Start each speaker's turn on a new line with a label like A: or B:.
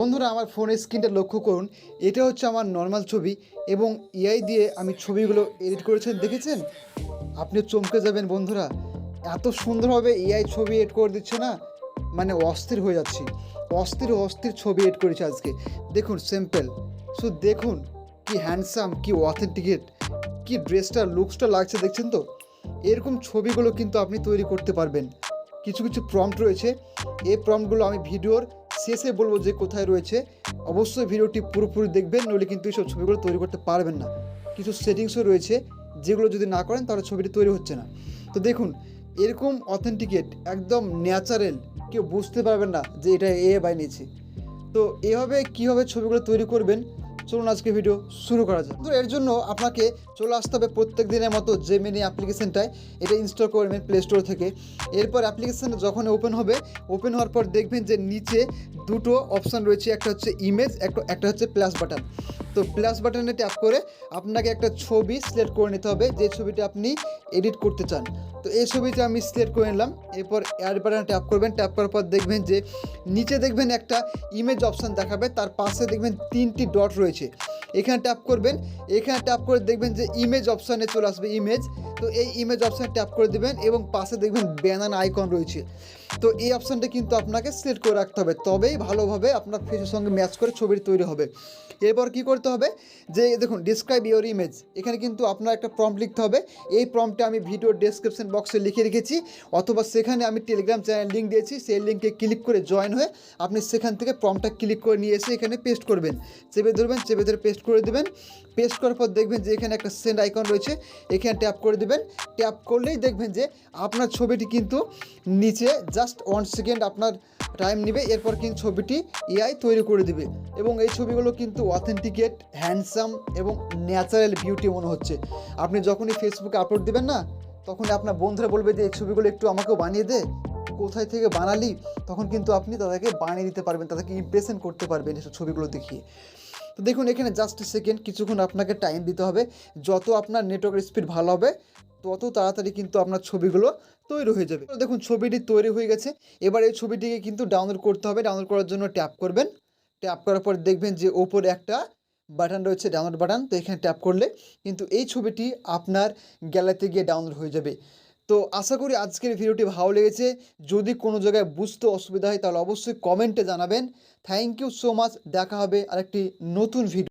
A: বন্ধুরা, আমার ফোনের স্ক্রিনটা লক্ষ্য করুন। এটা হচ্ছে আমার নর্মাল ছবি এবং এআই দিয়ে আমি ছবিগুলো এডিট করেছেন, দেখেছেন? আপনি চমকে যাবেন বন্ধুরা। এত সুন্দরভাবে এআই ছবি এড করে দিচ্ছে না? মানে অস্থির হয়ে যাচ্ছি। অস্থির অস্থির ছবি এড করেছে আজকে। দেখুন সিম্পল সো দেখুন, কি হ্যান্ডসাম কি অথেন্টিকেট কি ড্রেসটা লুকসটা লাগছে, দেখছেন তো? এরকম ছবিগুলো কিন্তু আপনি তৈরি করতে পারবেন। কিছু কিছু প্রম্পট রয়েছে। এই প্রম্পটগুলো আমি ভিডিওর শেষে বলব যে কোথায় রয়েছে, অবশ্যই ভিডিওটি পুরোপুরি দেখবেন, নইলে কিন্তু এইসব ছবিগুলো তৈরি করতে পারবেন না। কিছু সেটিংসও রয়েছে, যেগুলো যদি না করেন তাহলে ছবিটি তৈরি হচ্ছে না। তো দেখুন, এরকম অথেন্টিকেট একদম ন্যাচারাল কেউ বুঝতে পারবেন না যে এটা এ বাই নিয়েছে তো এভাবে কীভাবে ছবিগুলো তৈরি করবেন চলুন আজকে ভিডিও শুরু করা যাক। এর জন্য আপনাকে চলে আসতে হবে প্রত্যেক দিনের মতো জেমিনি অ্যাপ্লিকেশনটায় এটা ইনস্টল করবেন প্লে স্টোর থেকে। এরপর অ্যাপ্লিকেশানটা যখন ওপেন হবে ওপেন হওয়ার পর দেখবেন যে নিচে দুটো অপশান রয়েছে। একটা হচ্ছে ইমেজ একটা হচ্ছে প্লাস বাটন তো প্লাস বাটনে ট্যাপ করে আপনাকে একটা ছবি সিলেক্ট করে নিতে হবে। যে ছবিটা আপনি এডিট করতে চান। তো এই ছবিটা আমি সিলেক্ট করে নিলাম। এরপর অ্যাড বাটনে ট্যাপ করবেন। ট্যাপ করার পর দেখবেন যে নিচে দেখবেন একটা ইমেজ অপশান দেখাবে। তার পাশে দেখবেন তিনটি ডট রয়েছে। এখানে ট্যাপ করবেন। এখানে ট্যাপ করে দেখবেন যে ইমেজ অপশানে চলে আসবে ইমেজ তো এই ইমেজ অপশানে ট্যাপ করে দেবেন এবং পাশে দেখবেন ব্যানান আইকন রয়েছে। তো এই অপশানটা কিন্তু আপনাকে সিলেক্ট করে রাখতে হবে। তবেই ভালোভাবে আপনার ফেসের সঙ্গে ম্যাচ করে ছবিটি তৈরি হবে। এরপর কি করতে হবে? যে দেখুন ডিসক্রাইব ইওর ইমেজ এখানে কিন্তু আপনার একটা প্রম্পট লিখতে হবে। এই প্রম্পটটা আমি ভিডিও ডেসক্রিপশন বক্সে লিখে রেখেছি, অথবা সেখানে আমি টেলিগ্রাম চ্যানেল লিঙ্ক দিয়েছি, সেই লিঙ্কে ক্লিক করে জয়েন হয়ে আপনি সেখান থেকে প্রম্পটটা ক্লিক করে নিয়ে এসে এখানে পেস্ট করবেন। চেপে ধরবেন, চেপে ধরে পেস্ট করে দেবেন। পেস্ট করার পর দেখবেন যে এখানে একটা সেন্ড আইকন রয়েছে, এখানে ট্যাপ করে দেবেন। ট্যাপ করলেই দেখবেন যে আপনার ছবিটি কিন্তু নিচে জাস্ট ওয়ান সেকেন্ড আপনার টাইম নেবে, এরপর কিন্তু ছবিটি এআই তৈরি করে দেবে। এবং এই ছবিগুলো কিন্তু অথেন্টিকেট হ্যান্ডসাম এবং ন্যাচারাল বিউটি মনে হচ্ছে। আপনি যখনই ফেসবুকে আপলোড দিবেন না? তখন আপনার বন্ধুরা বলবে যে, এই ছবিগুলো একটু আমাকেও বানিয়ে দে। কোথায় থেকে বানালি? তখন কিন্তু আপনি তাদেরকে বানিয়ে দিতে পারবেন, তাদেরকে ইমপ্রেশন করতে পারবেন এসব ছবিগুলো দেখিয়ে। তো দেখুন, এখানে জাস্ট সেকেন্ড কিছুক্ষণ আপনাকে টাইম দিতে হবে। যত আপনার নেটওয়ার্কের স্পিড ভালো হবে, তত তাড়াতাড়ি কিন্তু আপনার ছবিগুলো তৈরি হয়ে যাবে। দেখুন, ছবিটি তৈরি হয়ে গেছে। এবার এই ছবিটিকে কিন্তু ডাউনলোড করতে হবে। ডাউনলোড করার জন্য ট্যাপ করবেন। ট্যাপ করার পর দেখবেন যে, ওপরে একটা বাটন রয়েছে ডাউনলোড বাটন, তো এখানে ট্যাপ করলে কিন্তু এই ছবিটি আপনার গ্যালারিতে গিয়ে ডাউনলোড হয়ে যাবে। তো আশা করি আজকের ভিডিওটি ভালো লেগেছে। যদি কোনো জায়গায় বুঝতে অসুবিধা হয় তাহলে অবশ্যই কমেন্টে জানাবেন। থ্যাংক ইউ সো মাচ দেখা হবে আরেকটি নতুন ভিডিও